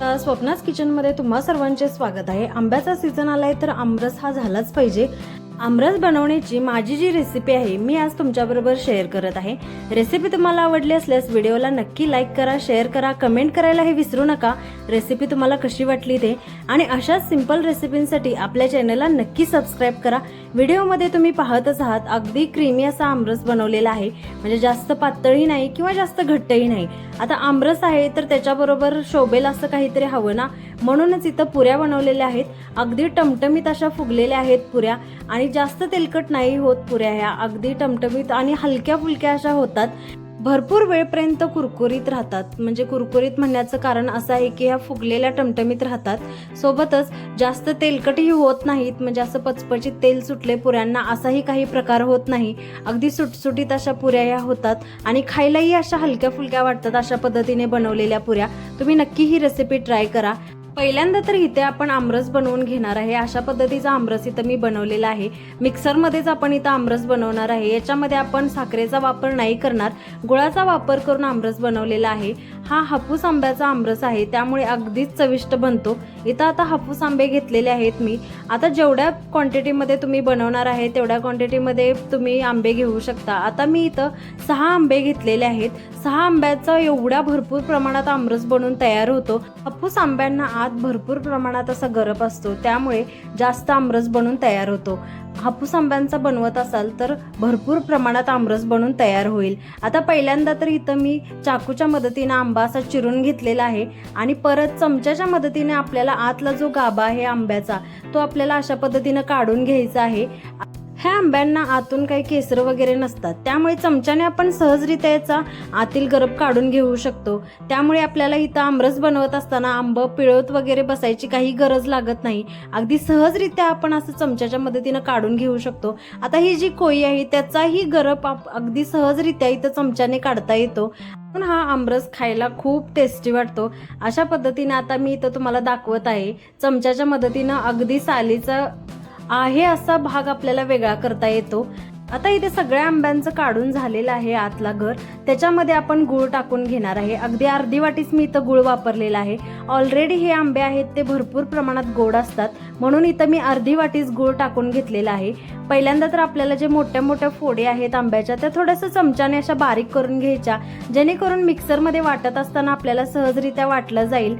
अ, स्वप्नास किचनमध्ये तुम्हा सर्वांचे स्वागत आहे. आंब्याचा सीझन आलाय तर आमरस हा झालाच पाहिजे. आमरस बनवण्याची माझी जी रेसिपी आहे मी आज तुमच्याबरोबर शेअर करत आहे. रेसिपी तुम्हाला आवडली असल्यास व्हिडिओला नक्की लाईक करा शेअर करा कमेंट करायलाही विसरू नका. रेसिपी तुम्हाला कशी वाटली ते. आणि अशाच सिंपल रेसिपींसाठी आपल्या चॅनलला नक्की सबस्क्राईब करा. व्हिडिओमध्ये तुम्ही पाहतच आहात अगदी क्रीमी असा आमरस बनवलेला आहे. म्हणजे जास्त पातळही नाही किंवा जास्त घट्टही नाही. आता आमरस आहे तर त्याच्याबरोबर शोभेल असं काहीतरी हवं ना? म्हणूनच इथं पुऱ्या बनवलेल्या आहेत. अगदी टमटमीत अशा फुगलेल्या आहेत पुऱ्या. आणि जास्त तेलकट नाही होत पुऱ्या ह्या. अगदी टमटमीत आणि हलक्या फुलक्या अशा होतात. भरपूर वेळपर्यंत कुरकुरीत राहतात. म्हणजे कुरकुरीत म्हणण्याचं कारण असं आहे की ह्या फुगलेल्या टमटमीत राहतात. सोबतच जास्त तेलकटही होत नाहीत. म्हणजे असं पचपचीत तेल सुटले पुऱ्यांना असाही काही प्रकार होत नाही. अगदी सुटसुटीत अशा पुऱ्या या होतात. आणि खायलाही अशा हलक्या फुलक्या वाटतात अशा पद्धतीने बनवलेल्या पुऱ्या. तुम्ही नक्की ही रेसिपी ट्राय करा. पहिल्यांदा तर इथे आपण आमरस बनवून घेणार आहे. अशा पद्धतीचा आमरस इथं मी बनवलेला आहे. मिक्सरमध्येच आपण इथं आमरस बनवणार आहे. याच्यामध्ये आपण साखरेचा वापर नाही करणार. गुळाचा वापर करून आमरस बनवलेला आहे. हा हापूस आंब्याचा आमरस आहे. त्यामुळे अगदीच चविष्ट बनतो. इथं आता हापूस आंबे घेतलेले आहेत मी. आता जेवढ्या क्वांटिटीमध्ये तुम्ही बनवणार आहे तेवढ्या क्वांटिटीमध्ये तुम्ही आंबे घेऊ शकता. आता मी इथं सहा आंबे घेतलेले आहेत. सहा आंब्याचा एवढ्या भरपूर प्रमाणात आमरस बनवून तयार होतो. हापूस आंब्यांना आत भरपूर प्रमाणात असा गरप असतो त्यामुळे जास्त आमरस बनून तयार होतो. हापूस आंब्यांचा बनवत असाल तर भरपूर प्रमाणात आमरस बनून तयार होईल. आता पहिल्यांदा तर इथं मी चाकूच्या मदतीनं आंबा असा चिरून घेतलेला आहे आणि परत चमच्याच्या मदतीने आपल्याला आतला जो गाभा आहे आंब्याचा तो आपल्याला अशा पद्धतीनं काढून घ्यायचा आहे. ह्या आंब्यांना आतून काही केसर वगैरे नसतात. त्यामुळे चमच्याने आपण सहजरित्या याचा आतील गरब काढून घेऊ शकतो. त्यामुळे आपल्याला इथं आमरस बनवत असताना आंब पिळवत वगैरे बसायची काही गरज लागत नाही. अगदी सहजरित्या आपण असं चमच्याच्या मदतीनं काढून घेऊ शकतो. आता ही जी कोई आहे त्याचाही गरब आप अगदी सहजरित्या इथं चमच्याने काढता येतो. पण हा आमरस खायला खूप टेस्टी वाटतो. अशा पद्धतीने आता मी इथं तुम्हाला दाखवत आहे. चमच्याच्या मदतीनं अगदी सालीचं आहे असा भाग आपल्याला वेगळा करता येतो. आता इथे सगळ्या आंब्यांचं काढून झालेलं आहे आतला घर. त्याच्यामध्ये आपण गुळ टाकून घेणार आहे. अगदी अर्धी वाटीच मी इथं गुळ वापरलेला आहे. ऑलरेडी हे आंबे आहेत ते भरपूर प्रमाणात गोड असतात. म्हणून इथं मी अर्धी वाटीच गुळ टाकून घेतलेला आहे. पहिल्यांदा तर आपल्याला जे मोठ्या मोठ्या फोडी आहेत आंब्याच्या त्या थोड्याशा चमच्याने अशा बारीक करून घ्यायच्या. जेणेकरून मिक्सरमध्ये वाटत असताना आपल्याला सहजरित्या वाटलं जाईल.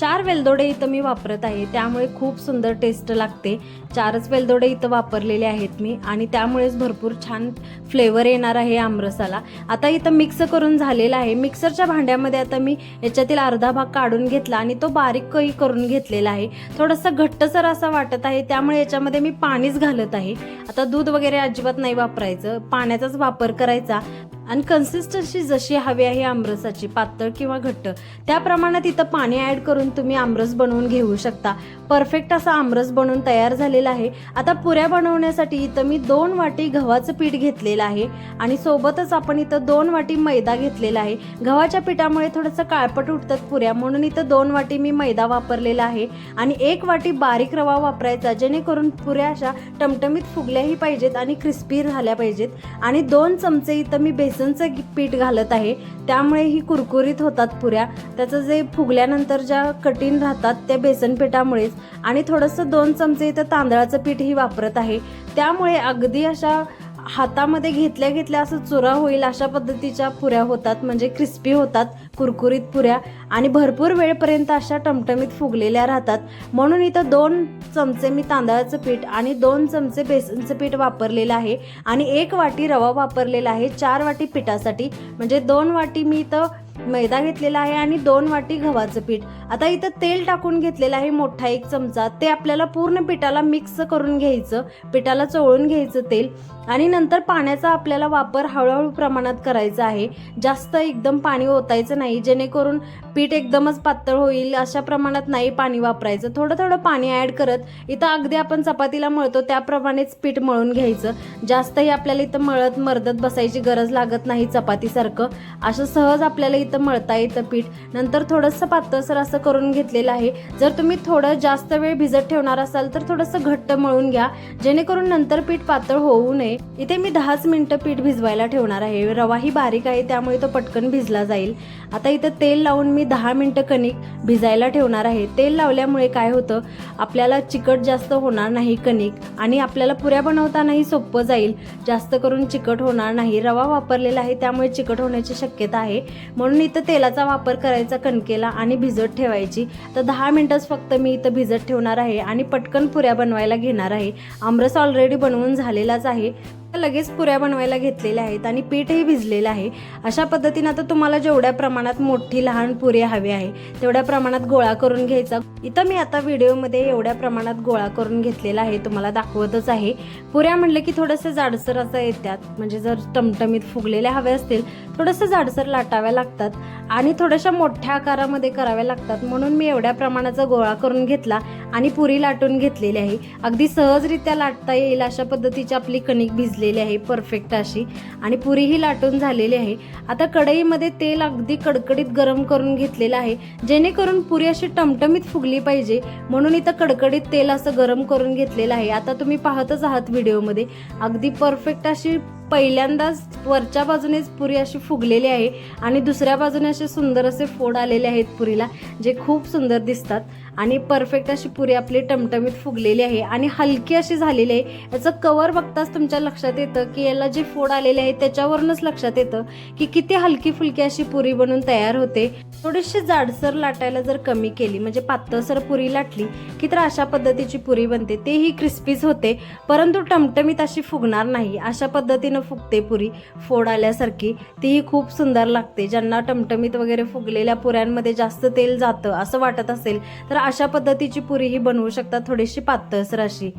चार वेलदोडे इथं मी वापरत आहे त्यामुळे खूप सुंदर टेस्ट लागते. चारच वेलदोडे इथं वापरलेले आहेत मी आणि त्यामुळेच भरपूर छान फ्लेवर येणार आहे आमरसाला. आता इथं मिक्स करून झालेला आहे. मिक्सरच्या भांड्यामध्ये आता मी याच्यातील अर्धा भाग काढून घेतला आणि तो बारीक कही करून घेतलेला आहे. थोडंसं घट्टसर असा वाटत आहे त्यामुळे याच्यामध्ये मी पाणीच घालत आहे. आता दूध वगैरे अजिबात नाही वापरायचं. पाण्याचाच वापर करायचा. आणि कन्सिस्टन्सी जशी हवी आहे आमरसाची पातळ किंवा घट्ट त्या प्रमाणात इथं पाणी ॲड करून तुम्ही आमरस बनवून घेऊ शकता. परफेक्ट असा आमरस बनवून तयार झालेला आहे. आता पुऱ्या बनवण्यासाठी इथं मी दोन वाटी गव्हाचं पीठ घेतलेलं आहे आणि सोबतच आपण इथं दोन वाटी मैदा घेतलेला आहे. गव्हाच्या पिठामुळे थोडंसं काळपट उठतात पुऱ्या म्हणून इथं दोन वाटी मी मैदा वापरलेला आहे. आणि एक वाटी बारीक रवा वापरायचा जेणेकरून पुऱ्या अशा टमटमीत फुगल्याही पाहिजेत आणि क्रिस्पी झाल्या पाहिजेत. आणि दोन चमचे इथं मी बेसनचं पीठ घालत आहे. त्यामुळे ही कुरकुरीत होतात पुऱ्या. त्याचं जे फुगल्यानंतर ज्या कठीण राहतात त्या बेसन पिठामुळेच. आणि थोडंसं दोन चमचे इथं तांदळाचं पीठही वापरत आहे. त्यामुळे अगदी अशा हातामध्ये घेतल्या घेतल्या असं चुरा होईल अशा पद्धतीच्या पुऱ्या होतात म्हणजे क्रिस्पी होतात कुरकुरीत पुऱ्या. आणि भरपूर वेळपर्यंत अशा टमटमीत फुगलेल्या राहतात. म्हणून इथं दोन चमचे मी तांदळाचं पीठ आणि दोन चमचे बेसनचं पीठ वापरलेलं आहे. आणि एक वाटी रवा वापरलेला आहे चार वाटी पिठासाठी. म्हणजे दोन वाटी मी इथं मैदा घेतलेला आहे आणि दोन वाटी गव्हाचं पीठ. आता इथं तेल टाकून घेतलेलं आहे मोठा एक चमचा. ते आपल्याला पूर्ण पिठाला मिक्स करून घ्यायचं पिठाला चोळून घ्यायचं तेल. आणि नंतर पाण्याचा आपल्याला वापर हळूहळू प्रमाणात करायचा आहे. जास्त एकदम पाणी ओतायचं नाही जेणेकरून पीठ एकदमच पातळ होईल अशा प्रमाणात नाही पाणी वापरायचं. थोडं थोडं पाणी ॲड करत इथं अगदी आपण चपातीला मळतो त्याप्रमाणेच पीठ मळून घ्यायचं. जास्तही आपल्याला इथं मळत मर्दत बसायची गरज लागत नाही चपातीसारखं. असं सहज आपल्याला इथं मळता येतं पीठ. नंतर थोडंसं पातळसर असं करून घेतलेलं आहे. जर तुम्ही थोडं जास्त वेळ भिजत ठेवणार असाल तर थोडंसं घट्ट मळून घ्या. जेणेकरून नंतर पीठ पातळ होऊ नये. इथे मी दहाच मिनटं पीठ भिजवायला ठेवणार आहे. रवाही बारीक आहे त्यामुळे तो पटकन भिजला जाईल. आता इथं तेल लावून मी दहा मिनटं कणिक भिजायला ठेवणार आहे. तेल लावल्यामुळे काय होतं? आपल्याला चिकट जास्त होणार नाही कणिक आणि आपल्याला पुऱ्या बनवतानाही सोपं जाईल. जास्त करून चिकट होणार नाही. रवा वापरलेला आहे त्यामुळे चिकट होण्याची शक्यता आहे. म्हणून इथं तेलाचा वापर करायचा कणकेला आणि भिजत ठेवायची. तर दहा मिनटंच फक्त मी इथं भिजत ठेवणार आहे आणि पटकन पुऱ्या बनवायला घेणार आहे. आमरस ऑलरेडी बनवून झालेलाच आहे. लगेच पुऱ्या बनवायला घेतलेल्या आहेत आणि पीठही भिजलेलं आहे. अशा पद्धतीनं आता तुम्हाला जेवढ्या प्रमाणात मोठी लहान पुऱ्या हवी आहे तेवढ्या प्रमाणात गोळा करून घ्यायचा. इथं मी आता व्हिडिओमध्ये एवढ्या प्रमाणात गोळा करून घेतलेला आहे तुम्हाला दाखवतच आहे. पुऱ्या म्हणलं की थोडंसं जाडसर असं येतात म्हणजे जर टमटमीत फुगलेल्या हव्या असतील थोडंसं जाडसर लाटाव्या लागतात आणि थोड्याशा मोठ्या आकारामध्ये कराव्या लागतात. म्हणून मी एवढ्या प्रमाणाचा गोळा करून घेतला. आणि पुरी लाटून घेतलेली आहे. अगदी सहजरित्या लाटता येईल अशा पद्धतीची आपली कणिक भिजलेली आहे परफेक्ट अशी. आणि पुरीही लाटून झालेली आहे. आता कढईमध्ये तेल अगदी कडकडीत गरम करून घेतलेलं आहे. जेणेकरून पुरी अशी टमटमीत फुगली पाहिजे. म्हणून इथं कडकडीत तेल असं गरम करून घेतलेलं आहे. आता तुम्ही पाहतच आहात व्हिडिओमध्ये. अगदी परफेक्ट अशी पहिल्यांदाच वरच्या बाजूनेच पुरी अशी फुगलेली आहे आणि दुसऱ्या बाजूने असे सुंदर असे फोड आलेले आहेत पुरीला जे खूप सुंदर दिसतात. आणि परफेक्ट अशी पुरी आपली टमटमीत फुगलेली आहे आणि हलकी अशी झालेली आहे. याचं कवर बघताच तुमच्या लक्षात येतं की याला जे फोड आलेले आहे त्याच्यावरूनच लक्षात येतं की किती हलकी फुलकी अशी पुरी बनून तयार होते. थोडीशी जाडसर लाटायला जर कमी केली म्हणजे पातळसर पुरी लाटली की तर अशा पद्धतीची पुरी बनते. तेही क्रिस्पीच होते परंतु टमटमीत अशी फुगणार नाही. अशा पद्धतीनं फुगते पुरी फोड आल्यासारखी. तीही खूप सुंदर लागते. ज्यांना टमटमीत वगैरे फुगलेल्या पुऱ्यांमध्ये जास्त तेल जातं असं वाटत असेल तर अशा पद्धतीची पुरी ही बनवू शकता थोडीशी पातळसर अशी